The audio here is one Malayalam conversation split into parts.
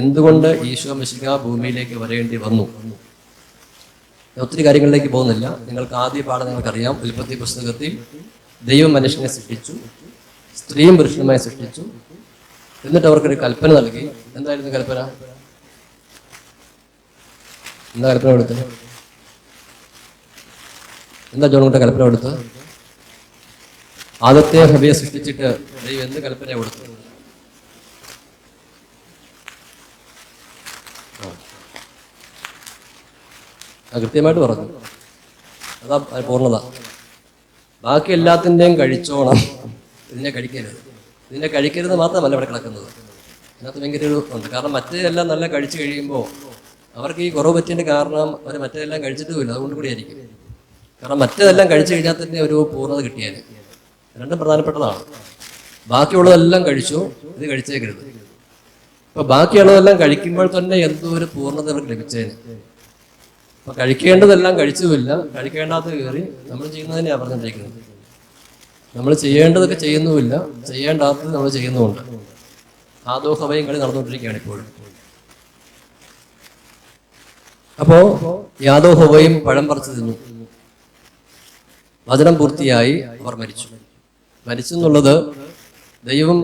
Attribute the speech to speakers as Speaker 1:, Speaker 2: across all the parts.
Speaker 1: എന്തുകൊണ്ട് ഈശോ മിശിക ഭൂമിയിലേക്ക് വരേണ്ടി വന്നു? ഒത്തിരി കാര്യങ്ങളിലേക്ക് പോകുന്നില്ല. നിങ്ങൾക്ക് ആദ്യ പാഠം നിങ്ങൾക്കറിയാം. ഉൽപ്പത്തി പുസ്തകത്തിൽ ദൈവം മനുഷ്യനെ സൃഷ്ടിച്ചു സ്ത്രീയും പുരുഷനുമായി സൃഷ്ടിച്ചു. എന്നിട്ട് അവർക്കൊരു കൽപ്പന നൽകി. എന്തായിരുന്നു കൽപ്പന? എന്താ കൽപ്പന കൊടുത്തത്? എന്താ ജോൺകുട്ട കൽപ്പന കൊടുത്തത്? ആദ്യത്തെ ഹബിയെ സൃഷ്ടിച്ചിട്ട് ദൈവം എന്ത് കൽപ്പന കൊടുത്തു ആ കൃത്യമായിട്ട് പറഞ്ഞു. അതാ പൂർണത. ബാക്കി എല്ലാത്തിന്റെയും കഴിച്ചോണം ഇതിനെ കഴിക്കരുത്. ഇതിനെ കഴിക്കരുത് മാത്രമല്ല ഇവിടെ കിടക്കുന്നത്. അതിനകത്ത് ഭയങ്കര ഒരു ഉണ്ട്. കാരണം മറ്റേതെല്ലാം നല്ല കഴിച്ചു കഴിയുമ്പോൾ അവർക്ക് ഈ കുറവ് പറ്റിയതിന്റെ കാരണം അവർ മറ്റേതെല്ലാം കഴിച്ചിട്ടുമില്ല. അതുകൊണ്ട് കൂടിയായിരിക്കും കാരണം മറ്റേതെല്ലാം കഴിച്ചു കഴിഞ്ഞാൽ തന്നെ ഒരു പൂർണത കിട്ടിയാൽ രണ്ടും പ്രധാനപ്പെട്ടതാണ്. ബാക്കിയുള്ളതെല്ലാം കഴിച്ചു ഇത് കഴിച്ചേക്കരുത്. അപ്പൊ ബാക്കിയുള്ളതെല്ലാം കഴിക്കുമ്പോൾ തന്നെ എന്തോ ഒരു പൂർണത അവർക്ക് ലഭിച്ചേന്. അപ്പൊ കഴിക്കേണ്ടതെല്ലാം കഴിച്ചുമില്ല. കഴിക്കേണ്ടാത്ത കയറി നമ്മൾ ചെയ്യുന്നതിനെയാണ് പറഞ്ഞിരിക്കുന്നത്. നമ്മൾ ചെയ്യേണ്ടതൊക്കെ ചെയ്യുന്നുമില്ല. ചെയ്യേണ്ടാത്തത് നമ്മൾ ചെയ്യുന്നുമുണ്ട്. ആദോഹവയും കളി നടന്നുകൊണ്ടിരിക്കുകയാണ് ഇപ്പോഴും. അപ്പോ യാദോഹവയും പഴം പറിച്ചു തിന്നു. വചനം പൂർത്തിയായി അവർ മരിച്ചു. മരിച്ചു എന്നുള്ളത് ദൈവം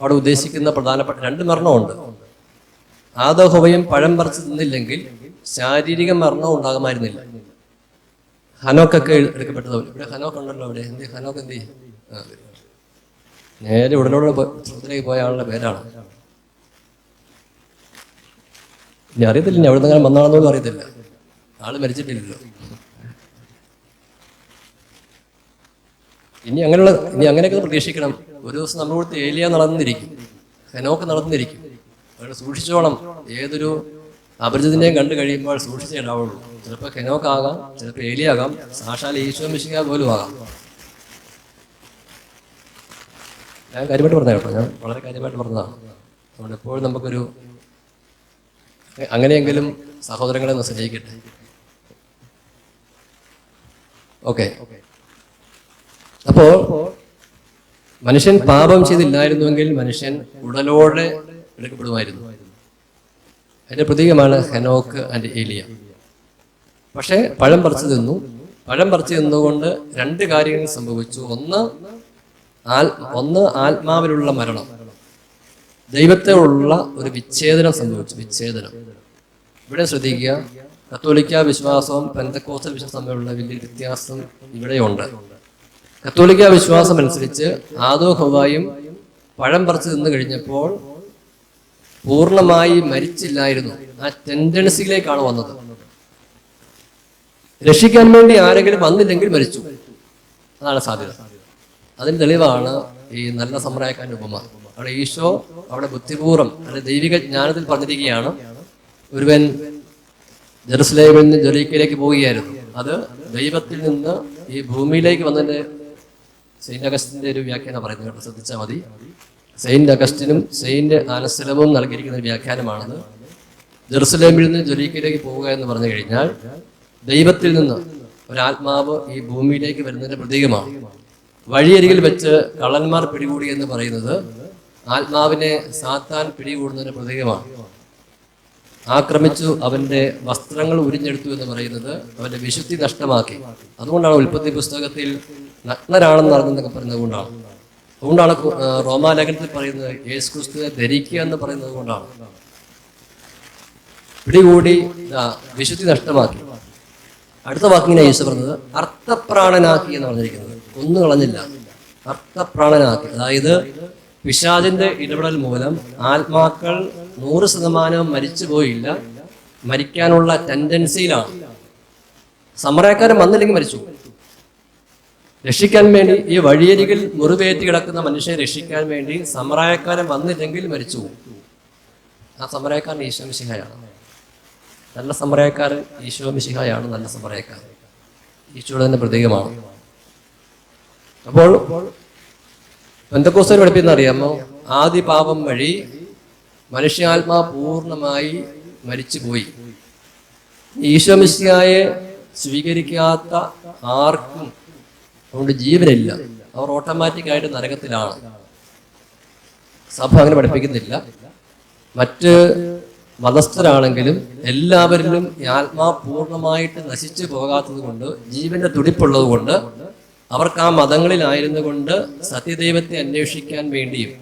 Speaker 1: അവിടെ ഉദ്ദേശിക്കുന്ന പ്രധാനപ്പെട്ട രണ്ട് മരണമുണ്ട്. ആദോഹവയും പഴം പറിച്ചു തിന്നില്ലെങ്കിൽ ശാരീരിക മരണം ഉണ്ടാകുമായിരുന്നില്ല. ഹനോക്കൊക്കെ എടുക്കപ്പെട്ടത് ഇവിടെ ഹനോക്ക് ഉണ്ടല്ലോ അവിടെ. എന്ത് ഹനോക്ക് എന്ത് നേരെ ഉടനോടെ സ്വർഗത്തിലേക്ക് പോയ ആളുടെ പേരാണ്. ഇനി അറിയത്തില്ല ഇനി അവിടെ നിന്ന് അറിയത്തില്ല. ആൾ മരിച്ചിട്ടില്ലല്ലോ. ഇനി അങ്ങനെയുള്ള ഇനി അങ്ങനെയൊക്കെ പ്രതീക്ഷിക്കണം. ഒരു ദിവസം നമ്മുടെ കൂടുതൽ ഏലിയ നടന്നിരിക്കും. ഹനോക്ക് നടന്നിരിക്കും. അവിടെ സൂക്ഷിച്ചോണം. ഏതൊരു അപരിചിതനെയും കണ്ടു കഴിയുമ്പോൾ സൂക്ഷിച്ചേ ഉണ്ടാവുള്ളൂ. ചിലപ്പോൾ ഹെനോക്ക് ആകാം ചിലപ്പോൾ ഏലിയ ആകാം സാക്ഷാൽ ഈശോ മിശിക പോലും ആകാം. ഞാൻ കാര്യമായിട്ട് പറഞ്ഞ കേട്ടോ ഞാൻ വളരെ കാര്യമായിട്ട് പറഞ്ഞതാണ് അതുകൊണ്ട് എപ്പോഴും നമുക്കൊരു അങ്ങനെയെങ്കിലും സഹോദരങ്ങളെ ഒന്ന് സ്നേഹിക്കട്ടെ. ഓക്കെ. അപ്പോ മനുഷ്യൻ പാപം ചെയ്തില്ലായിരുന്നുവെങ്കിൽ മനുഷ്യൻ ഉടലോടെ എടുക്കപ്പെടുമായിരുന്നു. അതിന്റെ പ്രതീകമാണ് ഹെനോക്ക് ആൻഡ് ഏലിയ. പക്ഷേ പഴം പറിച്ചു തിന്നു. പഴം പറിച്ചു തിന്നുകൊണ്ട് രണ്ട് കാര്യങ്ങൾ സംഭവിച്ചു. ഒന്ന് ഒന്ന് ആത്മാവിലുള്ള മരണം. ദൈവത്തോടുള്ള ഒരു വിച്ഛേദനം സംഭവിച്ചു. വിച്ഛേദനം. ഇവിടെ ശ്രദ്ധിക്കുക. കത്തോലിക്ക വിശ്വാസവും പെന്തക്കോസൽ വിശ്വാസം തമ്മിലുള്ള വലിയ വ്യത്യാസം ഇവിടെയുണ്ട്. കത്തോലിക്ക വിശ്വാസം അനുസരിച്ച് ആദോ ഹവായും പഴം പറിച്ചു തിന്നു കഴിഞ്ഞപ്പോൾ പൂർണമായി മരിച്ചില്ലായിരുന്നു. ആ ടെൻഡൻസിയിലേക്കാണ് വന്നത്. രക്ഷിക്കാൻ വേണ്ടി ആരെങ്കിലും വന്നില്ലെങ്കിൽ മരിച്ചു. അതാണ് സാധ്യത. അതിന് തെളിവാണ് ഈ നല്ല സമ്പ്രദായക്കാരന്റെ ഉപമ. അവിടെ ഈശോ അവിടെ ബുദ്ധിപൂർവം അവിടെ ദൈവിക ജ്ഞാനത്തിൽ പറഞ്ഞിരിക്കുകയാണ്. ഒരുവൻ ജെറുസലേമിൽ നിന്ന് ജെറീക്കയിലേക്ക് പോവുകയായിരുന്നു. അത് ദൈവത്തിൽ നിന്ന് ഈ ഭൂമിയിലേക്ക് വന്നതിന്റെ സെയിന്റ് അഗസ്റ്റിന്റെ ഒരു വ്യാഖ്യാനം പറയുന്നത് ശ്രദ്ധിച്ചാൽ മതി. സെയിന്റ് അഗസ്റ്റിനും സെയിന്റ് ആനസ്ലവും നൽകിയിരിക്കുന്ന ഒരു വ്യാഖ്യാനമാണത്. ജെറുസലേമിൽ നിന്ന് ജൊലീക്കയിലേക്ക് പോവുക എന്ന് പറഞ്ഞു കഴിഞ്ഞാൽ ദൈവത്തിൽ നിന്ന് ഒരാത്മാവ് ഈ ഭൂമിയിലേക്ക് വരുന്നതിന്റെ പ്രതീകമാണ്. വഴിയരികിൽ വെച്ച് കള്ളന്മാർ പിടികൂടി എന്ന് പറയുന്നത് ആത്മാവിനെ സാത്താൻ പിടികൂടുന്നതിന്റെ പ്രതീകമാണ്. ആക്രമിച്ചു അവന്റെ വസ്ത്രങ്ങൾ ഉരിഞ്ഞെടുത്തു എന്ന് പറയുന്നത് അവന്റെ വിശുദ്ധി നഷ്ടമാക്കി. അതുകൊണ്ടാണ് ഉൽപ്പത്തി പുസ്തകത്തിൽ നഗ്നരാണെന്ന് അറിഞ്ഞെന്നൊക്കെ പറയുന്നത് കൊണ്ടാണ് അതുകൊണ്ടാണ് റോമാലേഖനത്തിൽ പറയുന്നത് യേശു ക്രിസ്തുവെ ധരിക്കുക എന്ന് പറയുന്നത് കൊണ്ടാണ്. പിടികൂടി വിശുദ്ധി നഷ്ടമാക്കി. അടുത്ത വാക്കിങ്ങനെ യേശു പറഞ്ഞത് അർത്ഥപ്രാണനാക്കി എന്ന് പറഞ്ഞിരിക്കുന്നത്. ഒന്നും കളഞ്ഞില്ല. അർത്ഥപ്രാണനാക്കി. അതായത് പിശാചിന്റെ ഇടപെടൽ മൂലം ആത്മാക്കൾ നൂറ് ശതമാനം മരിച്ചു പോയില്ല. മരിക്കാനുള്ള ടെൻഡൻസിയിലാണ് സമരക്കാരൻ വന്നില്ലെങ്കിൽ മരിച്ചു. രക്ഷിക്കാൻ വേണ്ടി ഈ വഴിയരികിൽ മുറിവേറ്റി കിടക്കുന്ന മനുഷ്യനെ രക്ഷിക്കാൻ വേണ്ടി സമരായക്കാരൻ വന്നില്ലെങ്കിൽ മരിച്ചു. ആ സമരായക്കാരൻ ഈശോ മിശിഹായാണ്. നല്ല സമരക്കാരൻ ഈശോ മിശിഹായാണ് നല്ല സമരക്കാരൻ ഈശോയുടെ തന്നെ പ്രതീകമാണ്. അപ്പോൾ എന്തൊക്കെ പഠിപ്പിക്കുന്ന അറിയാമോ? ആദ്യ പാപം വഴി മനുഷ്യാത്മാ പൂർണമായി മരിച്ചുപോയി ഈശോ മിശിഹായെ സ്വീകരിക്കാത്ത ആർക്കും അതുകൊണ്ട് ജീവനില്ല. അവർ ഓട്ടോമാറ്റിക് ആയിട്ട് നരകത്തിലാണ്. സഭ അങ്ങനെ പഠിപ്പിക്കുന്നില്ല. മറ്റ് മതസ്ഥരാണെങ്കിലും എല്ലാവരിലും ആത്മാ പൂർണമായിട്ട് നശിച്ചു പോകാത്തത് കൊണ്ട് ജീവന്റെ തുടിപ്പുള്ളത് കൊണ്ട് അവർക്ക് ആ മതങ്ങളിലായിരുന്നു കൊണ്ട് സത്യദൈവത്തെ അന്വേഷിക്കാൻ വേണ്ടിയും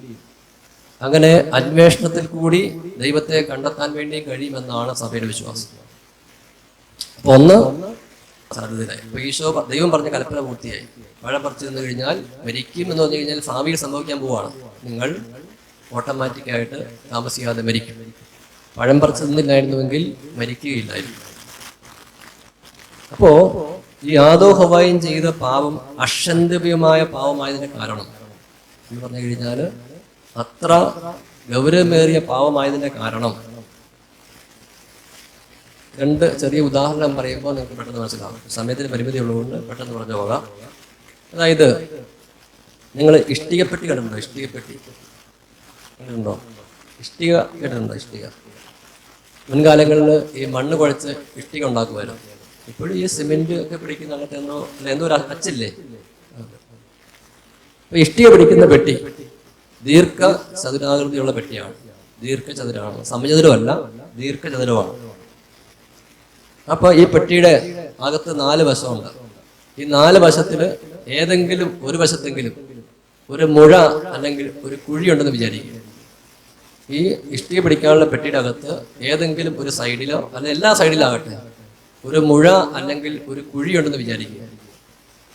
Speaker 1: അങ്ങനെ അന്വേഷണത്തിൽ കൂടി ദൈവത്തെ കണ്ടെത്താൻ വേണ്ടി കഴിയുമെന്നാണ് സഭയുടെ വിശ്വാസം. ഒന്ന് സാധ്യതയിലായി ഇപ്പൊ ഈശോ ദൈവം പറഞ്ഞ കൽപ്പന പൂർത്തിയായി. മഴ പറിച്ചു നിന്ന് കഴിഞ്ഞാൽ മരിക്കും എന്ന് പറഞ്ഞു കഴിഞ്ഞാൽ ഭാവിയിൽ സംഭവിക്കാൻ പോവാണ്. നിങ്ങൾ ഓട്ടോമാറ്റിക്കായിട്ട് താമസിക്കാതെ മരിക്കും. പഴം പറിച്ചു നിന്നില്ലായിരുന്നുവെങ്കിൽ മരിക്കുകയില്ലായിരുന്നു. അപ്പോ ഈ ആദോ ഹവായും ചെയ്ത പാപം അക്ഷന്തവ്യമായ പാവമായതിന്റെ കാരണം എന്ന് പറഞ്ഞു കഴിഞ്ഞാൽ അത്ര ഗൗരവമേറിയ പാവമായതിന്റെ കാരണം രണ്ട് ചെറിയ ഉദാഹരണം പറയുമ്പോൾ നിങ്ങൾക്ക് പെട്ടെന്ന് മനസ്സിലാവും. സമയത്തിന് പരിമിതി ഉള്ളതുകൊണ്ട് പെട്ടെന്ന് പറഞ്ഞു പോകാം. അതായത് നിങ്ങൾ ഇഷ്ടികപ്പെട്ടി കണ്ടിട്ടുണ്ടോ ഇഷ്ടികപ്പെട്ടി. കണ്ടിട്ടുണ്ടോ ഇഷ്ടിക കേട്ടിട്ടുണ്ടോ ഇഷ്ടിക. മുൻകാലങ്ങളിൽ ഈ മണ്ണ് കുഴച്ച് ഇഷ്ടിക ഉണ്ടാക്കുമായിരുന്നു. ഇപ്പോഴും ഈ സിമെന്റ് ഒക്കെ പിടിക്കുന്ന അങ്ങനത്തെ എന്തോ അല്ല എന്തോ ഒരു അച്ചില്ലേ? അപ്പൊ ഇഷ്ടിക പിടിക്കുന്ന പെട്ടി ദീർഘ ചതുരാകൃതിയുള്ള പെട്ടിയാണ്. ദീർഘചതുരമാണ് സമചതുരമല്ല ദീർഘചതുരമാണ്. അപ്പൊ ഈ പെട്ടിയുടെ അകത്ത് നാല് വശമുണ്ട്. ഈ നാല് വശത്തിൽ ഏതെങ്കിലും ഒരു വശത്തെങ്കിലും ഒരു മുഴ അല്ലെങ്കിൽ ഒരു കുഴി ഉണ്ടെന്ന് വിചാരിക്കുക. ഈ ഇഷ്ടിക പിടിക്കാനുള്ള പെട്ടിയുടെ അകത്ത് ഏതെങ്കിലും ഒരു സൈഡിലോ അല്ല എല്ലാ സൈഡിലാകട്ടെ ഒരു മുഴ അല്ലെങ്കിൽ ഒരു കുഴി ഉണ്ടെന്ന് വിചാരിക്കുക.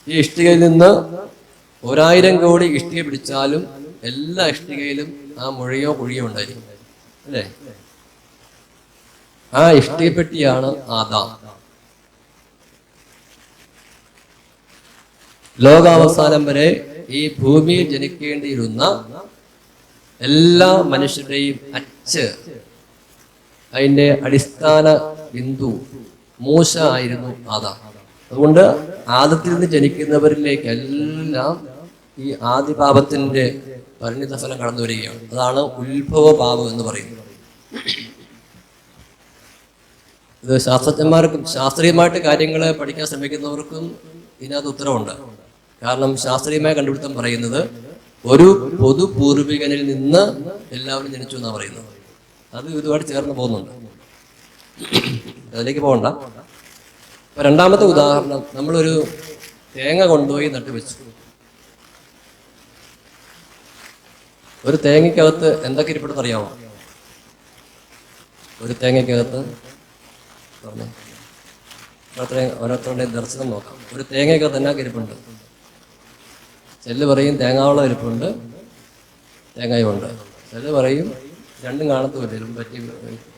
Speaker 1: ഈ ഇഷ്ടികയിൽ നിന്ന് ഒരായിരം കോടി ഇഷ്ടിക പിടിച്ചാലും എല്ലാ ഇഷ്ടികയിലും ആ മുഴയോ കുഴിയോ ഉണ്ടായിരിക്കും. അല്ലേ? ആ ഇഷ്ടപ്പെട്ടിയാണ് ആദാം. ലോകാവസാനം വരെ ഈ ഭൂമിയിൽ ജനിക്കേണ്ടിയിരുന്ന എല്ലാ മനുഷ്യരുടെയും അച്ച് അതിന്റെ അടിസ്ഥാന ബിന്ദു മൂശ ആയിരുന്നു ആദാം. അതുകൊണ്ട് ആദത്തിൽ നിന്ന് ജനിക്കുന്നവരിലേക്ക് എല്ലാം ഈ ആദിപാപത്തിന്റെ പരിണിത ഫലം കടന്നു വരികയാണ് അതാണ് ഉത്ഭവ പാപം എന്ന് പറയുന്നത്. ഇത് ശാസ്ത്രജ്ഞന്മാർക്കും ശാസ്ത്രീയമായിട്ട് കാര്യങ്ങൾ പഠിക്കാൻ ശ്രമിക്കുന്നവർക്കും ഇതിനകത്ത് ഉത്തരവുണ്ട്. കാരണം ശാസ്ത്രീയമായ കണ്ടുപിടുത്തം പറയുന്നത് ഒരു പൊതു പൂർവികനിൽ നിന്ന് എല്ലാവരും ജനിച്ചു എന്നാണ് പറയുന്നത്. അത് ഇതുമായിട്ട് ചേർന്ന് പോകുന്നുണ്ട്. അതിലേക്ക് പോകണ്ട. രണ്ടാമത്തെ ഉദാഹരണം നമ്മളൊരു തേങ്ങ കൊണ്ടുപോയി നട്ടുവെച്ചു ഒരു തേങ്ങയ്ക്കകത്ത് എന്തൊക്കെ ഇരിപ്പെടുന്ന അറിയാമോ? ഒരു തേങ്ങയ്ക്കകത്ത് പറഞ്ഞേ. ഓരോരുത്തരെ ഓരോരുത്തരുടെയും ദർശനം നോക്കാം. ഒരു തേങ്ങയൊക്കെ തന്നെ ഇരിപ്പുണ്ട് ചെല്ല് പറയും തേങ്ങാവളം ഇരിപ്പുണ്ട് തേങ്ങയുമുണ്ട് ചെല്ല് പറയും രണ്ടും കാണത്തുമില്ല ഇതിലും പറ്റി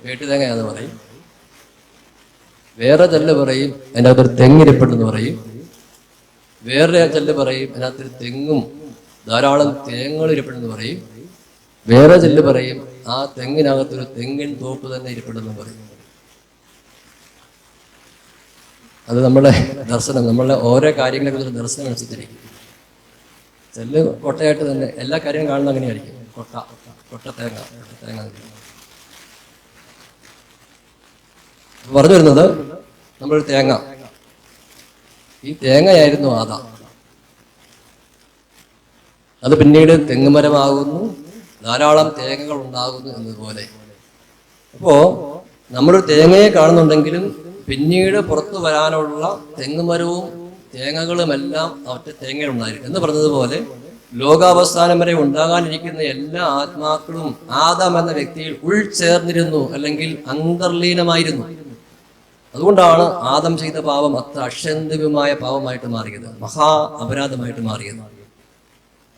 Speaker 1: വേട്ടി തേങ്ങയാന്ന് പറയും. വേറെ ചെല്ല് പറയും അതിനകത്തൊരു തെങ്ങിരിപ്പുണ്ടെന്ന് പറയും. വേറെ ചെല്ല് പറയും അതിനകത്തൊരു തെങ്ങും ധാരാളം തേങ്ങകൾ ഇരിപ്പുണ്ടെന്ന് പറയും. വേറെ ചെല്ല് പറയും ആ തെങ്ങിനകത്തൊരു തെങ്ങിൻ തോപ്പ് തന്നെ ഇരിപ്പുണ്ടെന്ന് പറയും. അത് നമ്മളെ ദർശനം നമ്മളെ ഓരോ കാര്യങ്ങളെ കുറിച്ച് ദർശനം അനുസരിച്ചിരിക്കും ചെല്ല് കൊട്ടയായിട്ട് തന്നെ എല്ലാ കാര്യവും കാണുന്ന അങ്ങനെയായിരിക്കും. കൊട്ട കൊട്ട തേങ്ങ കൊട്ട തേങ്ങ പറഞ്ഞു വരുന്നത് നമ്മളൊരു തേങ്ങ. ഈ തേങ്ങയായിരുന്നു ആദ. അത് പിന്നീട് തെങ്ങുമരമാകുന്നു. ധാരാളം തേങ്ങകൾ ഉണ്ടാകുന്നു എന്നതുപോലെ. അപ്പോ നമ്മളൊരു തേങ്ങയെ കാണുന്നുണ്ടെങ്കിലും പിന്നീട് പുറത്തു വരാനുള്ള തെങ്ങുമരവും തേങ്ങകളുമെല്ലാം അവരുടെ തേങ്ങയിലുണ്ടായിരിക്കും. എന്ന് പറഞ്ഞതുപോലെ ലോകാവസാനം വരെ ഉണ്ടാകാനിരിക്കുന്ന എല്ലാ ആത്മാക്കളും ആദാം എന്ന വ്യക്തിയിൽ ഉൾച്ചേർന്നിരുന്നു അല്ലെങ്കിൽ അന്തർലീനമായിരുന്നു. അതുകൊണ്ടാണ് ആദം ചെയ്ത പാപം അത്ര അക്ഷന്തവ്യമായ പാപമായിട്ട് മാറിയത്. മഹാ അപരാധമായിട്ട് മാറിയത്.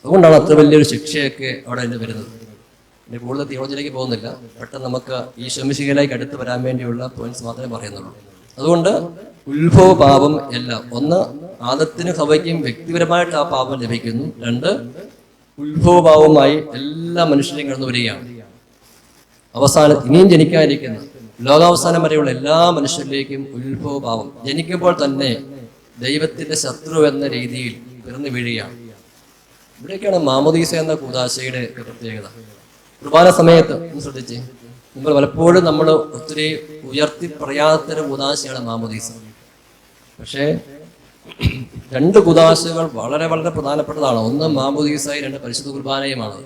Speaker 1: അതുകൊണ്ടാണ് അത്ര വലിയൊരു ശിക്ഷയൊക്കെ അവിടെ നിന്ന് വരുന്നത്. പിന്നെ കൂടുതൽ തിയോളജിയിലേക്ക് പോകുന്നില്ല. പെട്ടെന്ന് നമുക്ക് ഈ ശമിശികയിലേക്ക് അടുത്ത് വരാൻ വേണ്ടിയുള്ള പോയിന്റ്സ് മാത്രമേ പറയുന്നുള്ളൂ. അതുകൊണ്ട് ഉത്ഭവ പാപം എല്ലാം. ഒന്ന് ആദത്തിന് സഭയ്ക്കും വ്യക്തിപരമായിട്ട് ആ പാപം ലഭിക്കുന്നു. രണ്ട് ഉത്ഭവ പാപമായി എല്ലാ മനുഷ്യരെയും കടന്നു വരികയാണ്. അവസാനം ഇനിയും ജനിക്കാതിരിക്കുന്ന ലോകാവസാനം വരെയുള്ള എല്ലാ മനുഷ്യരിലേക്കും ഉത്ഭവ പാപം ജനിക്കുമ്പോൾ തന്നെ ദൈവത്തിന്റെ ശത്രു എന്ന രീതിയിൽ പിറന്നു വീഴുകയാണ്. ഇവിടേക്കാണ് മാമോദീസ എന്ന കൂതാശയുടെ പ്രത്യേകത. കുർബാന സമയത്ത് ശ്രദ്ധിച്ച്. നമ്മൾ പലപ്പോഴും നമ്മൾ ഒത്തിരി ഉയർത്തി പറയാത്തൊരു കുദാശയാണ് മാമോദീസ. പക്ഷേ രണ്ട് കുതാശകൾ വളരെ വളരെ പ്രധാനപ്പെട്ടതാണ്. ഒന്ന് മാമോദീസായി രണ്ട് പരിശുദ്ധ കുർബാനയുമാണ്.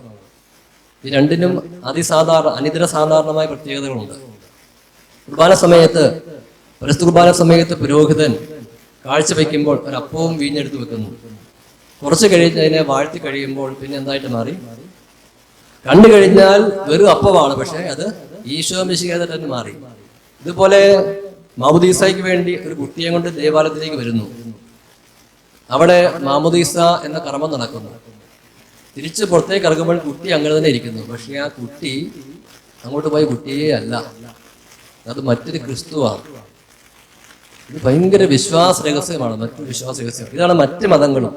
Speaker 1: ഈ രണ്ടിനും അതിസാധാരണ അനിതര സാധാരണമായ പ്രത്യേകതകളുണ്ട്. കുർബാന സമയത്ത് പരിശുദ്ധ കുർബാന സമയത്ത് പുരോഹിതൻ കാഴ്ചവെക്കുമ്പോൾ ഒരു അപ്പവും വീഞ്ഞെടുത്ത് വെക്കുന്നു. കുറച്ച് കഴിഞ്ഞ് അതിനെ വാഴ്ത്തി കഴിയുമ്പോൾ പിന്നെ എന്തായിട്ട് മാറി? കണ്ടു കഴിഞ്ഞാൽ വെറും അപ്പമാണ് പക്ഷെ അത് ഈശോ മിശികാതെ തന്നെ മാറി. ഇതുപോലെ മാമുദീസയ്ക്ക് വേണ്ടി ഒരു കുട്ടിയെ കൊണ്ട് ദേവാലയത്തിലേക്ക് വരുന്നു. അവിടെ മാമുദീസ എന്ന കർമ്മം നടക്കുന്നു. തിരിച്ച് പുറത്തേക്ക് ഇറങ്ങുമ്പോൾ കുട്ടി അങ്ങനെ തന്നെ ഇരിക്കുന്നു. പക്ഷെ ആ കുട്ടി അങ്ങോട്ട് പോയ കുട്ടിയേ അല്ല. അത് മറ്റൊരു ക്രിസ്തുവാണ്. ഇത് ഭയങ്കര വിശ്വാസ രഹസ്യമാണ് മറ്റൊരു വിശ്വാസ രഹസ്യം ഇതാണ് മറ്റ് മതങ്ങളും.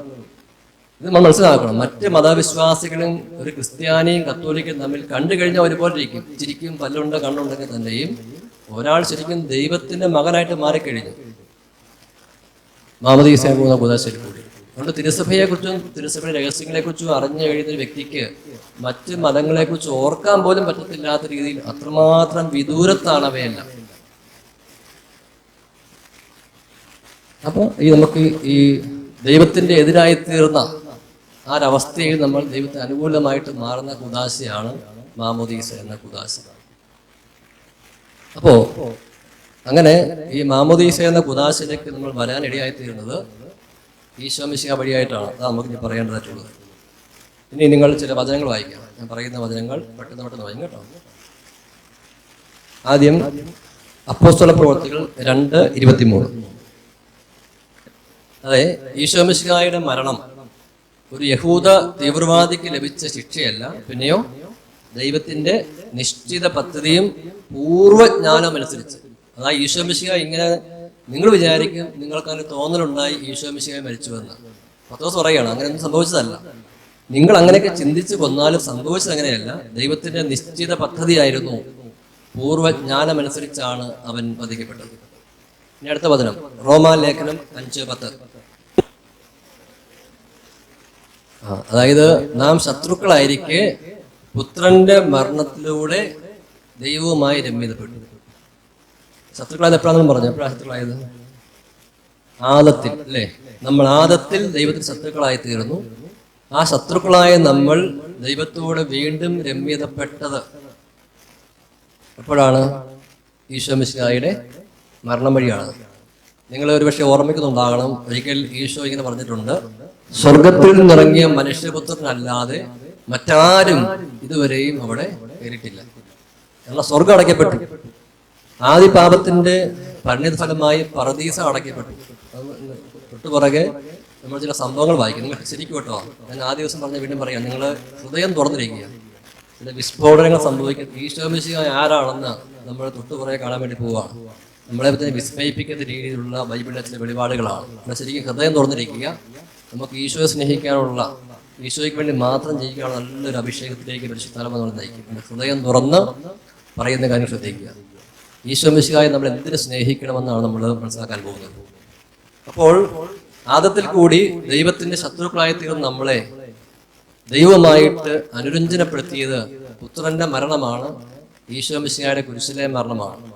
Speaker 1: ഇത് നമ്മൾ മനസ്സിലാക്കണം. മറ്റ് മതവിശ്വാസികളും ഒരു ക്രിസ്ത്യാനിയും കത്തോലിക്കും തമ്മിൽ കണ്ടു കഴിഞ്ഞാൽ ഒരുപോലെ ഇരിക്കും. ചിരിക്കും പല്ലുണ്ട് കണ്ണുണ്ടെങ്കിൽ തന്നെയും ഒരാൾ ശരിക്കും ദൈവത്തിന്റെ മകനായിട്ട് മാറിക്കഴിഞ്ഞു. മാമതി കുതാശയിൽ കൂടി. അതുകൊണ്ട് തിരുസഭയെക്കുറിച്ചും തിരുസഭയുടെ രഹസ്യങ്ങളെക്കുറിച്ചും അറിഞ്ഞു കഴിയുന്ന വ്യക്തിക്ക് മറ്റ് മതങ്ങളെക്കുറിച്ച് ഓർക്കാൻ പോലും പറ്റത്തില്ലാത്ത രീതിയിൽ അത്രമാത്രം വിദൂരത്താണ് അവയെല്ലാം. അപ്പോൾ ഈ നമുക്ക് ഈ ദൈവത്തിന്റെ എതിരായി തീർന്ന ആ ഒരവസ്ഥയിൽ നമ്മൾ ദൈവത്തിന് അനുകൂലമായിട്ട് മാറുന്ന കുദാശയാണ് മാമോദീസ എന്ന കുദാശ. അപ്പോ അങ്ങനെ ഈ മാമോദീസ എന്ന കുദാശയിലേക്ക് നമ്മൾ വരാൻ ഇടയായി തീരുന്നത് ഈശോ മിശിഹ വഴിയായിട്ടാണ്. അത് നമുക്ക് പറയേണ്ടതായിട്ടുള്ളത്. ഇനി നിങ്ങൾ ചില വചനങ്ങൾ വായിക്കാം. ഞാൻ പറയുന്ന വചനങ്ങൾ പെട്ടെന്ന് പെട്ടെന്ന് വായിക്കും കേട്ടോ. ആദ്യം അപ്പോസ്തല പ്രവർത്തികൾ രണ്ട് ഇരുപത്തിമൂന്ന്. അതെ ഈശോമിശികായുടെ മരണം ഒരു യഹൂദ തീവ്രവാദിക്ക് ലഭിച്ച ശിക്ഷയല്ല പിന്നെയോ ദൈവത്തിന്റെ നിശ്ചിത പദ്ധതിയും പൂർവജ്ഞാനവും അനുസരിച്ച്. അതാ ഈശോമിശിഹ ഇങ്ങനെ നിങ്ങൾ വിചാരിക്കും നിങ്ങൾക്ക് അങ്ങനെ തോന്നലുണ്ടായി ഈശോമിശിഹ മരിച്ചുവെന്ന്. പത്തോസ് പറയുകയാണ് അങ്ങനെയൊന്നും സംഭവിച്ചതല്ല. നിങ്ങൾ അങ്ങനെയൊക്കെ ചിന്തിച്ചു കൊന്നാലും സംഭവിച്ചത് അങ്ങനെയല്ല. ദൈവത്തിന്റെ നിശ്ചിത പദ്ധതിയായിരുന്നു പൂർവജ്ഞാനമനുസരിച്ചാണ് അവൻ വധിക്കപ്പെട്ടത്. ഇനി അടുത്ത വചനം റോമാ ലേഖനം അഞ്ച് പത്ത്. അതായത് നാം ശത്രുക്കളായിരിക്കെ പുത്രന്റെ മരണത്തിലൂടെ ദൈവവുമായി രമ്യതപ്പെട്ടു. ശത്രുക്കളായത് എപ്പോഴാണെന്ന് പറഞ്ഞു? എപ്പോഴാണ് ശത്രുക്കളായത്? ആദത്തിൽ അല്ലേ? നമ്മൾ ആദത്തിൽ ദൈവത്തിന് ശത്രുക്കളായി തീർന്നു ആ ശത്രുക്കളായ നമ്മൾ ദൈവത്തോട് വീണ്ടും രമ്യതപ്പെട്ടത് എപ്പോഴാണ്? ഈശോ മിശിഹായുടെ മരണം വഴിയാണ്. നിങ്ങൾ ഒരുപക്ഷെ ഓർമ്മിക്കുന്നുണ്ടാകണം. ഒരിക്കൽ ഈശോ ഇങ്ങനെ പറഞ്ഞിട്ടുണ്ട്. സ്വർഗത്തിൽ നിന്നിറങ്ങിയ മനുഷ്യപുത്രനല്ലാതെ മറ്റാരും ഇതുവരെയും അവിടെ കയറിയിട്ടില്ല എന്നാൽ സ്വർഗം അടയ്ക്കപ്പെട്ടു. ആദ്യ പാപത്തിന്റെ പരിണിത ഫലമായി പറദീസ അടയ്ക്കപ്പെട്ടു തൊട്ടുപുറകെ നമ്മൾ ചില സംഭവങ്ങൾ വായിക്കും. നിങ്ങൾ ശരിക്കും കേട്ടോ. ഞാൻ ആ ദിവസം പറഞ്ഞ വീണ്ടും പറയാം. നിങ്ങൾ ഹൃദയം തുറന്നിരിക്കുക. ചില വിസ്ഫോടനങ്ങൾ സംഭവിക്കും. ഈശോമിശിക ആരാണെന്ന് നമ്മൾ തൊട്ടുപുറകെ കാണാൻ വേണ്ടി പോവുകയാണ് നമ്മളെ പറ്റി വിസ്മയിപ്പിക്കുന്ന രീതിയിലുള്ള ബൈബിളിലെ ചില വെളിപാടുകളാണ്. നമ്മൾ ശരിക്കും ഹൃദയം തുറന്നിരിക്കുക. നമുക്ക് ഈശോയെ സ്നേഹിക്കാനുള്ള ഈശോയ്ക്ക് വേണ്ടി മാത്രം ജീവിക്കാനുള്ള നല്ലൊരു അഭിഷേകത്തിലേക്ക് പരിശുദ്ധാലം നമ്മൾ നയിക്കും. ഹൃദയം തുറന്ന് പറയുന്ന കാര്യം ശ്രദ്ധിക്കുക. ഈശോ മിശിഹായി നമ്മൾ എന്തിനു സ്നേഹിക്കണമെന്നാണ് നമ്മൾ മനസ്സിലാക്കാൻ പോകുന്നത്. അപ്പോൾ ആദത്തിൽ കൂടി ദൈവത്തിന്റെ ശത്രുക്കളായി തീർന്ന നമ്മളെ ദൈവമായിട്ട് അനുരഞ്ജനപ്പെടുത്തിയത് പുത്രന്റെ മരണമാണ് ഈശോ മിശിഹായുടെ കുരിശിലെ മരണമാണ്.